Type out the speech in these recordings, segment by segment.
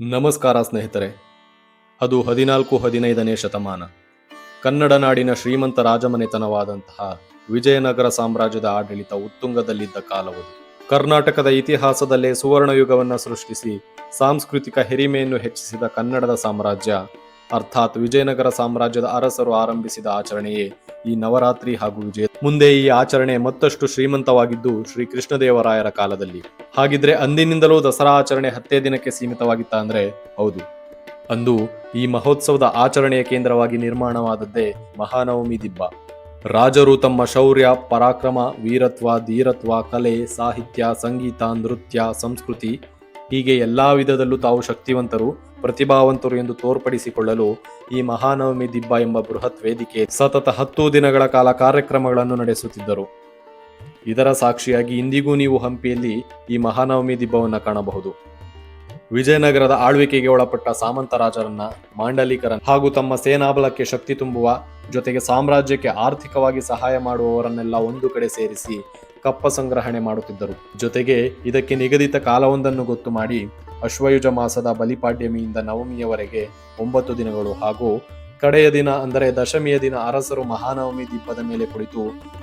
ನಮಸ್ಕಾರ ಸ್ನೇಹಿತರೆ. ಅದು ಹದಿನಾಲ್ಕು ಹದಿನೈದನೇ ಶತಮಾನ. ಕನ್ನಡ ನಾಡಿನ ಶ್ರೀಮಂತ ರಾಜಮನೆತನವಾದಂತಹ ವಿಜಯನಗರ ಸಾಮ್ರಾಜ್ಯದ ಆಡಳಿತ ಉತ್ತುಂಗದಲ್ಲಿದ್ದ ಕಾಲವದು. ಕರ್ನಾಟಕದ ಇತಿಹಾಸದಲ್ಲೇ ಸುವರ್ಣಯುಗವನ್ನು ಸೃಷ್ಟಿಸಿ ಸಾಂಸ್ಕೃತಿಕ ಹಿರಿಮೆಯನ್ನು ಹೆಚ್ಚಿಸಿದ ಕನ್ನಡದ ಸಾಮ್ರಾಜ್ಯ, ಅರ್ಥಾತ್ ವಿಜಯನಗರ ಸಾಮ್ರಾಜ್ಯದ ಅರಸರು ಆರಂಭಿಸಿದ ಆಚರಣೆಯೇ ಈ ನವರಾತ್ರಿ ಹಾಗೂ ವಿಜಯ ಮುಂದೆ ಈ ಆಚರಣೆ ಮತ್ತಷ್ಟು ಶ್ರೀಮಂತವಾಗಿದ್ದು ಶ್ರೀ ಕೃಷ್ಣದೇವರಾಯರ ಕಾಲದಲ್ಲಿ. ಹಾಗಿದ್ರೆ ಅಂದಿನಿಂದಲೂ ದಸರಾ ಆಚರಣೆ ಹತ್ತೇ ದಿನಕ್ಕೆ ಸೀಮಿತವಾಗಿತ್ತ ಅಂದ್ರೆ ಹೌದು. ಅಂದು ಈ ಮಹೋತ್ಸವದ ಆಚರಣೆಯ ಕೇಂದ್ರವಾಗಿ ನಿರ್ಮಾಣವಾದದ್ದೇ ಮಹಾನವಮಿ ದಿಬ್ಬ. ರಾಜರು ತಮ್ಮ ಶೌರ್ಯ, ಪರಾಕ್ರಮ, ವೀರತ್ವ, ಧೀರತ್ವ, ಕಲೆ, ಸಾಹಿತ್ಯ, ಸಂಗೀತ, ನೃತ್ಯ, ಸಂಸ್ಕೃತಿ ಹೀಗೆ ಎಲ್ಲಾ ವಿಧದಲ್ಲೂ ತಾವು ಶಕ್ತಿವಂತರು. ಪ್ರತಿಭಾವಂತರು ಎಂದು ತೋರ್ಪಡಿಸಿಕೊಳ್ಳಲು ಈ ಮಹಾನವಮಿ ದಿಬ್ಬ ಎಂಬ ಬೃಹತ್ ವೇದಿಕೆ ಸತತ ಹತ್ತು ದಿನಗಳ ಕಾಲ ಕಾರ್ಯಕ್ರಮಗಳನ್ನು ನಡೆಸುತ್ತಿದ್ದರು. ಇದರ ಸಾಕ್ಷಿಯಾಗಿ ಇಂದಿಗೂ ನೀವು ಹಂಪಿಯಲ್ಲಿ ಈ ಮಹಾನವಮಿ ದಿಬ್ಬವನ್ನು ಕಾಣಬಹುದು. ವಿಜಯನಗರದ ಆಳ್ವಿಕೆಗೆ ಒಳಪಟ್ಟ ಸಾಮಂತರಾಜರನ್ನ ಮಾಂಡಲಿಕರನ್ನ ಹಾಗೂ ತಮ್ಮ ಸೇನಾಬಲಕ್ಕೆ ಶಕ್ತಿ ತುಂಬುವ ಜೊತೆಗೆ ಸಾಮ್ರಾಜ್ಯಕ್ಕೆ ಆರ್ಥಿಕವಾಗಿ ಸಹಾಯ ಮಾಡುವವರನ್ನೆಲ್ಲ ಒಂದು ಕಡೆ ಸೇರಿಸಿ ಕಪ್ಪ ಸಂಗ್ರಹಣೆ ಮಾಡುತ್ತಿದ್ದರು. ಜೊತೆಗೆ ಇದಕ್ಕೆ ನಿಗದಿತ ಕಾಲವೊಂದನ್ನು ಗೊತ್ತು ಮಾಡಿ ಅಶ್ವಯುಜ ಮಾಸದ ಬಲಿಪಾಡ್ಯಮಿಯಿಂದ ನವಮಿಯವರೆಗೆ ಒಂಬತ್ತು ದಿನಗಳು ಹಾಗೂ ಕಡೆಯ ದಿನ ಅಂದರೆ ದಶಮಿಯ ದಿನ ಅರಸರು ಮಹಾನವಮಿ ದೀಪದ ಮೇಲೆ ಕುಳಿತು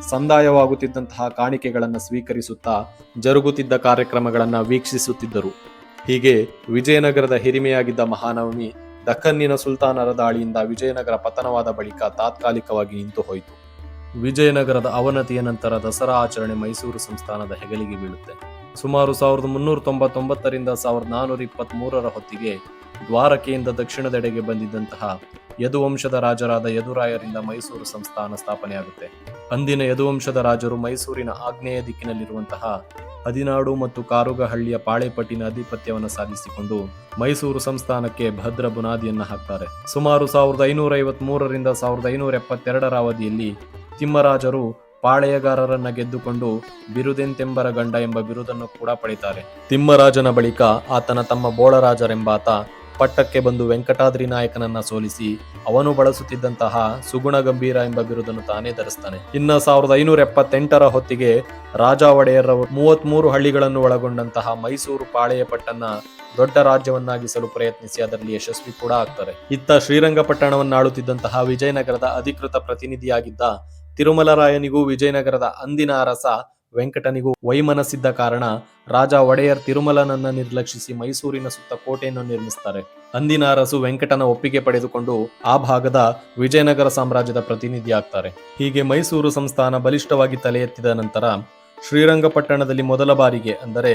ಸಂದಾಯವಾಗುತ್ತಿದ್ದಂತಹ ಕಾಣಿಕೆಗಳನ್ನು ಸ್ವೀಕರಿಸುತ್ತಾ ಜರುಗುತ್ತಿದ್ದ ಕಾರ್ಯಕ್ರಮಗಳನ್ನು ವೀಕ್ಷಿಸುತ್ತಿದ್ದರು. ಹೀಗೆ ವಿಜಯನಗರದ ಹಿರಿಮೆಯಾಗಿದ್ದ ಮಹಾನವಮಿ ದಖನ್ನಿನ ಸುಲ್ತಾನರ ದಾಳಿಯಿಂದ ವಿಜಯನಗರ ಪತನವಾದ ಬಳಿಕ ತಾತ್ಕಾಲಿಕವಾಗಿ ನಿಂತು ಹೋಯಿತು. ವಿಜಯನಗರದ ಅವನತಿಯ ನಂತರ ದಸರಾ ಆಚರಣೆ ಮೈಸೂರು ಸಂಸ್ಥಾನದ ಹೆಗಲಿಗೆ ಬೀಳುತ್ತೆ. ಸುಮಾರು ಸಾವಿರದ ಮುನ್ನೂರ ತೊಂಬತ್ತೊಂಬತ್ತರಿಂದ ಸಾವಿರದ ನಾನ್ನೂರ ಇಪ್ಪತ್ತ್ ಮೂರರ ಹೊತ್ತಿಗೆ ದ್ವಾರಕೆಯಿಂದ ದಕ್ಷಿಣದೆಡೆಗೆ ಬಂದಿದ್ದಂತಹ ಯದುವಂಶದ ರಾಜರಾದ ಯದುರಾಯರಿಂದ ಮೈಸೂರು ಸಂಸ್ಥಾನ ಸ್ಥಾಪನೆಯಾಗುತ್ತೆ. ಅಂದಿನ ಯದುವಂಶದ ರಾಜರು ಮೈಸೂರಿನ ಆಗ್ನೇಯ ದಿಕ್ಕಿನಲ್ಲಿರುವಂತಹ ಹದಿನಾಡು ಮತ್ತು ಕಾರುಗಹಳ್ಳಿಯ ಪಾಳೆಪಟ್ಟಿನ ಆಧಿಪತ್ಯವನ್ನು ಸಾಧಿಸಿಕೊಂಡು ಮೈಸೂರು ಸಂಸ್ಥಾನಕ್ಕೆ ಭದ್ರ ಬುನಾದಿಯನ್ನು ಹಾಕ್ತಾರೆ. ಸುಮಾರು ಸಾವಿರದ ಐನೂರ ಐವತ್ತ್ ಮೂರರಿಂದ ಸಾವಿರದ ಐನೂರ ಎಪ್ಪತ್ತೆರಡರ ಅವಧಿಯಲ್ಲಿ ತಿಮ್ಮರಾಜರು ಪಾಳೆಯಗಾರರನ್ನ ಗೆದ್ದುಕೊಂಡು ಬಿರುದೆಂತೆಂಬರ ಗಂಡ ಎಂಬ ಬಿರುದನ್ನು ಕೂಡ ಪಡಿತಾರೆ ತಿಮ್ಮರಾಜನ ಬಳಿಕ ಆತನ ತಮ್ಮ ಬೋಳರಾಜರೆಂಬಾತ ಪಟ್ಟಕ್ಕೆ ಬಂದು ವೆಂಕಟಾದ್ರಿ ನಾಯಕನನ್ನ ಸೋಲಿಸಿ ಅವನು ಬಳಸುತ್ತಿದ್ದಂತಹ ಸುಗುಣ ಗಂಭೀರ ಎಂಬ ಬಿರುದನ್ನು ತಾನೇ ಧರಿಸ್ತಾನೆ. ಇನ್ನ ಸಾವಿರದ ಐನೂರ ಎಪ್ಪತ್ತೆಂಟರ ಹೊತ್ತಿಗೆ ರಾಜ ಒಡೆಯರ್ರವರು ಮೂವತ್ತ್ ಮೂರು ಹಳ್ಳಿಗಳನ್ನು ಒಳಗೊಂಡಂತಹ ಮೈಸೂರು ಪಾಳೆಯ ಪಟ್ಟನ್ನ ದೊಡ್ಡ ರಾಜ್ಯವನ್ನಾಗಿಸಲು ಪ್ರಯತ್ನಿಸಿ ಅದರಲ್ಲಿ ಯಶಸ್ವಿ ಕೂಡ ಆಗ್ತಾರೆ. ಇತ್ತ ಶ್ರೀರಂಗಪಟ್ಟಣವನ್ನು ಆಳುತ್ತಿದ್ದಂತಹ ವಿಜಯನಗರದ ಅಧಿಕೃತ ಪ್ರತಿನಿಧಿಯಾಗಿದ್ದ ತಿರುಮಲರಾಯನಿಗೂ ವಿಜಯನಗರದ ಅಂದಿನ ಅರಸ ವೆಂಕಟನಿಗೂ ವೈಮನಸ್ಸಿದ್ದ ಕಾರಣ ರಾಜ ಒಡೆಯರ್ ತಿರುಮಲನನ್ನ ನಿರ್ಲಕ್ಷಿಸಿ ಮೈಸೂರಿನ ಸುತ್ತ ಕೋಟೆಯನ್ನು ನಿರ್ಮಿಸ್ತಾರೆ. ಅಂದಿನ ಅರಸು ವೆಂಕಟನ ಒಪ್ಪಿಗೆ ಪಡೆದುಕೊಂಡು ಆ ಭಾಗದ ವಿಜಯನಗರ ಸಾಮ್ರಾಜ್ಯದ ಪ್ರತಿನಿಧಿ ಆಗ್ತಾರೆ ಹೀಗೆ ಮೈಸೂರು ಸಂಸ್ಥಾನ ಬಲಿಷ್ಠವಾಗಿ ತಲೆ ಎತ್ತಿದ ನಂತರ ಶ್ರೀರಂಗಪಟ್ಟಣದಲ್ಲಿ ಮೊದಲ ಬಾರಿಗೆ ಅಂದರೆ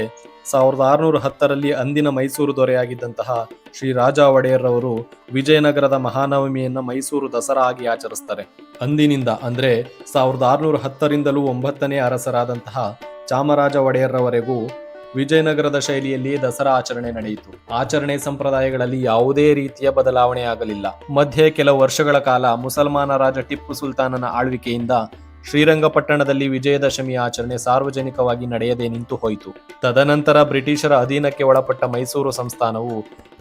ಸಾವಿರದ ಆರುನೂರ ಹತ್ತರಲ್ಲಿ ಅಂದಿನ ಮೈಸೂರು ದೊರೆಯಾಗಿದ್ದಂತಹ ಶ್ರೀ ರಾಜ ಒಡೆಯರ್ ಅವರು ವಿಜಯನಗರದ ಮಹಾನವಮಿಯನ್ನ ಮೈಸೂರು ದಸರಾ ಆಗಿ ಆಚರಿಸ್ತಾರೆ. ಅಂದಿನಿಂದ ಅಂದ್ರೆ ಸಾವಿರದ ಆರುನೂರ ಹತ್ತರಿಂದಲೂ ಒಂಬತ್ತನೇ ಅರಸರಾದಂತಹ ಚಾಮರಾಜ ಒಡೆಯರ್ರವರೆಗೂ ವಿಜಯನಗರದ ಶೈಲಿಯಲ್ಲಿ ದಸರಾ ಆಚರಣೆ ನಡೆಯಿತು. ಆಚರಣೆ ಸಂಪ್ರದಾಯಗಳಲ್ಲಿ ಯಾವುದೇ ರೀತಿಯ ಬದಲಾವಣೆ ಆಗಲಿಲ್ಲ. ಮಧ್ಯೆ ಕೆಲವು ವರ್ಷಗಳ ಕಾಲ ಮುಸಲ್ಮಾನ ರಾಜ ಟಿಪ್ಪು ಸುಲ್ತಾನನ ಆಳ್ವಿಕೆಯಿಂದ ಶ್ರೀರಂಗಪಟ್ಟಣದಲ್ಲಿ ವಿಜಯದಶಮಿ ಆಚರಣೆ ಸಾರ್ವಜನಿಕವಾಗಿ ನಡೆಯದೆ ನಿಂತು ಹೋಯಿತು. ತದನಂತರ ಬ್ರಿಟಿಷರ ಅಧೀನಕ್ಕೆ ಒಳಪಟ್ಟ ಮೈಸೂರು ಸಂಸ್ಥಾನವು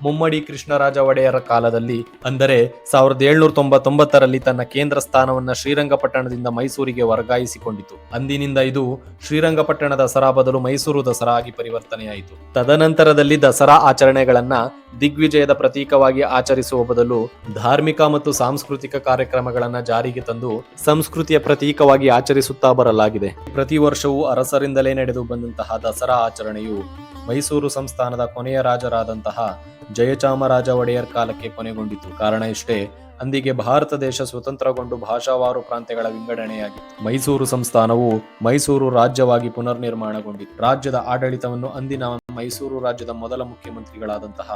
ಮುಮ್ಮಡಿ ಕೃಷ್ಣರಾಜ ಒಡೆಯರ ಕಾಲದಲ್ಲಿ, ಅಂದರೆ ಸಾವಿರದ ಏಳ್ನೂರ ತೊಂಬತ್ತೊಂಬತ್ತರಲ್ಲಿ ತನ್ನ ಕೇಂದ್ರ ಸ್ಥಾನವನ್ನು ಶ್ರೀರಂಗಪಟ್ಟಣದಿಂದ ಮೈಸೂರಿಗೆ ವರ್ಗಾಯಿಸಿಕೊಂಡಿತು. ಅಂದಿನಿಂದ ಇದು ಶ್ರೀರಂಗಪಟ್ಟಣ ದಸರಾ ಬದಲು ಮೈಸೂರು ದಸರಾ ಆಗಿ ಪರಿವರ್ತನೆಯಾಯಿತು. ತದನಂತರದಲ್ಲಿ ದಸರಾ ಆಚರಣೆಗಳನ್ನ ದಿಗ್ವಿಜಯದ ಪ್ರತೀಕವಾಗಿ ಆಚರಿಸುವ ಬದಲು ಧಾರ್ಮಿಕ ಮತ್ತು ಸಾಂಸ್ಕೃತಿಕ ಕಾರ್ಯಕ್ರಮಗಳನ್ನ ಜಾರಿಗೆ ತಂದು ಸಂಸ್ಕೃತಿಯ ಪ್ರತೀಕವಾಗಿ ಆಚರಿಸುತ್ತಾ ಬರಲಾಗಿದೆ. ಪ್ರತಿ ವರ್ಷವೂ ಅರಸರಿಂದಲೇ ನಡೆದು ಬಂದಂತಹ ದಸರಾ ಆಚರಣೆಯು ಮೈಸೂರು ಸಂಸ್ಥಾನದ ಕೊನೆಯ ರಾಜರಾದಂತಹ ಜಯಚಾಮರಾಜ ಒಡೆಯರ್ ಕಾಲಕ್ಕೆ ಕೊನೆಗೊಂಡಿತು. ಕಾರಣ ಇಷ್ಟೇ, ಅಂದಿಗೆ ಭಾರತ ದೇಶ ಸ್ವತಂತ್ರಗೊಂಡು ಭಾಷಾವಾರು ಪ್ರಾಂತ್ಯಗಳ ವಿಂಗಡಣೆಯಾಗಿತ್ತು. ಮೈಸೂರು ಸಂಸ್ಥಾನವು ಮೈಸೂರು ರಾಜ್ಯವಾಗಿ ಪುನರ್ನಿರ್ಮಾಣಗೊಂಡಿತು. ರಾಜ್ಯದ ಆಡಳಿತವನ್ನು ಅಂದಿನ ಮೈಸೂರು ರಾಜ್ಯದ ಮೊದಲ ಮುಖ್ಯಮಂತ್ರಿಗಳಾದಂತಹ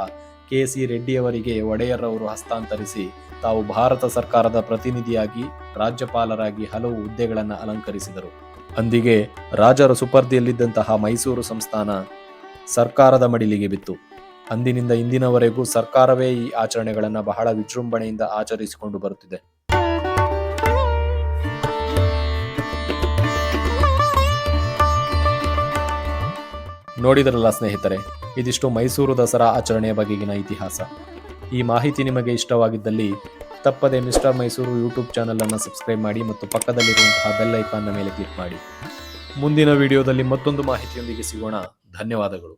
ಕೆ ಸಿ ರೆಡ್ಡಿಯವರಿಗೆ ಒಡೆಯರ್ ಅವರು ಹಸ್ತಾಂತರಿಸಿ ತಾವು ಭಾರತ ಸರ್ಕಾರದ ಪ್ರತಿನಿಧಿಯಾಗಿ ರಾಜ್ಯಪಾಲರಾಗಿ ಹಲವು ಹುದ್ದೆಗಳನ್ನು ಅಲಂಕರಿಸಿದರು. ಅಂದಿಗೆ ರಾಜರ ಸುಪರ್ದಿಯಲ್ಲಿದ್ದಂತಹ ಮೈಸೂರು ಸಂಸ್ಥಾನ ಸರ್ಕಾರದ ಮಡಿಲಿಗೆ ಬಿತ್ತು. ಅಂದಿನಿಂದ ಇಂದಿನವರೆಗೂ ಸರ್ಕಾರವೇ ಈ ಆಚರಣೆಗಳನ್ನು ಬಹಳ ವಿಜೃಂಭಣೆಯಿಂದ ಆಚರಿಸಿಕೊಂಡು ಬರುತ್ತಿದೆ. ನೋಡಿದ್ರಲ್ಲ ಸ್ನೇಹಿತರೆ, ಇದಿಷ್ಟು ಮೈಸೂರು ದಸರಾ ಆಚರಣೆಯ ಬಗೆಗಿನ ಇತಿಹಾಸ. ಈ ಮಾಹಿತಿ ನಿಮಗೆ ಇಷ್ಟವಾಗಿದ್ದಲ್ಲಿ ತಪ್ಪದೆ ಮಿಸ್ಟರ್ ಮೈಸೂರು ಯೂಟ್ಯೂಬ್ ಚಾನೆಲ್ ಅನ್ನು ಸಬ್ಸ್ಕ್ರೈಬ್ ಮಾಡಿ ಮತ್ತು ಪಕ್ಕದಲ್ಲಿರುವಂತಹ ಬೆಲ್ ಐಕಾನ್ನ ಮೇಲೆ ಕ್ಲಿಕ್ ಮಾಡಿ. ಮುಂದಿನ ವಿಡಿಯೋದಲ್ಲಿ ಮತ್ತೊಂದು ಮಾಹಿತಿಯೊಂದಿಗೆ ಸಿಗೋಣ. ಧನ್ಯವಾದಗಳು.